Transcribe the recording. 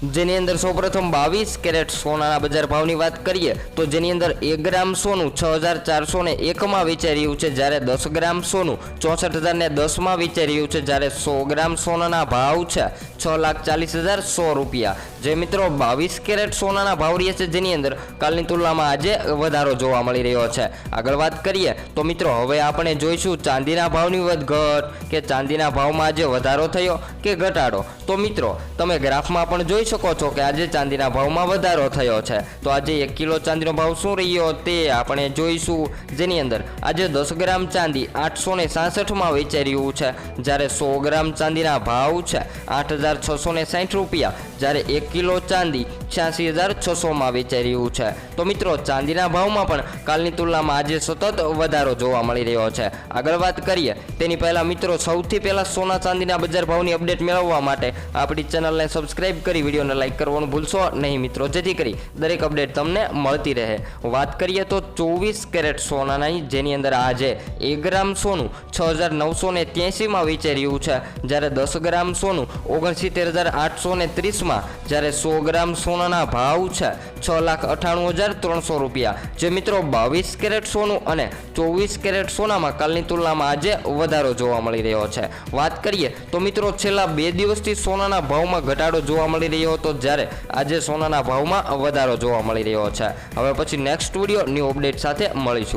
જેની અંદર સૌપ્રથમ બાવીસ કેરેટ સોનાના બજાર ભાવની વાત કરીએ, તો જેની અંદર એક ગ્રામ સોનું છ હજાર ચારસો ને એકમાં વેચાઈ રહ્યું છે, જ્યારે દસ ગ્રામ સોનું ચોસઠ હજાર ને દસમાં વેચાઈ રહ્યું છે, જ્યારે સો ગ્રામ સોનાના ભાવ છે છ લાખ ચાલીસ હજાર સો રૂપિયા. જે મિત્રો, બાવીસ કેરેટ સોનાના ભાવ રહ્યા છે, જેની અંદર કાલની તુલનામાં આજે વધારો જોવા મળી રહ્યો છે. આગળ વાત કરીએ, તો મિત્રો, હવે આપણે જોઈશું ચાંદીના ભાવની વધઘટ કે ચાંદીના ભાવમાં આજે વધારો થયો કે ઘટાડો. તો મિત્રો, તમે ગ્રાફમાં પણ જોઈ શકો છો કે આજે ચાંદીના ભાવમાં વધારો થયો છે. તો આજે એક કિલો ચાંદીનો ભાવ શું રહ્યો તે આપણે જોઈશું. જેની અંદર આજે દસ ગ્રામ ચાંદી આઠસો ને સાસઠમાં વેચાઈ રહ્યું છે. જ્યારે સો ગ્રામ ચાંદીના ભાવ છે આઠ હજાર છસો ને સાઠ રૂપિયા. જ્યારે એક કિલો ચાંદી છ્યાસી હજાર છસોમાં વેચાઈ રહ્યું છે. તો મિત્રો, ચાંદીના ભાવમાં પણ કાલની તુલનામાં આજે સતત વધારો જોવા મળી રહ્યો છે. આગળ વાત કરીએ, તેની પહેલાં મિત્રો, સૌથી પહેલાં સોના ચાંદીના બજાર ભાવની અપડેટ મેળવવા માટે આપણી ચેનલને સબસ્ક્રાઇબ કરી વિડીયોને લાઇક કરવાનું ભૂલશો નહીં મિત્રો. જેથી કરી દરેક અપડેટ તમને મળતી રહે. વાત કરીએ તો ચોવીસ કેરેટ સોનાની, જેની અંદર આજે એક ગ્રામ સોનું છ હજાર નવસો ને ત્યાસીમાં વેચાઈ રહ્યું છે. જ્યારે દસ ગ્રામ સોનું ઓગણસિત્તેર હજાર આઠસો ને ત્રીસમાં, જ્યારે સો ગ્રામ સોનાના ભાવ છે છ લાખ અઠ્ઠાણું હજાર ત્રણસો રૂપિયા. જે મિત્રો બાવીસ કેરેટ સોનું અને ચોવીસ કેરેટ સોનામાં કાલની તુલનામાં આજે વધારો જોવા મળી રહ્યો છે. વાત કરીએ તો મિત્રો છેલ્લા બે દિવસથી સોનાના ભાવમાં ઘટાડો જોવા મળી રહ્યો હતો જ્યારે આજે સોનાના ભાવમાં વધારો જોવા મળી રહ્યો છે. હવે પછી નેક્સ્ટ વીડિયો ન્યૂ અપડેટ સાથે મળીશું.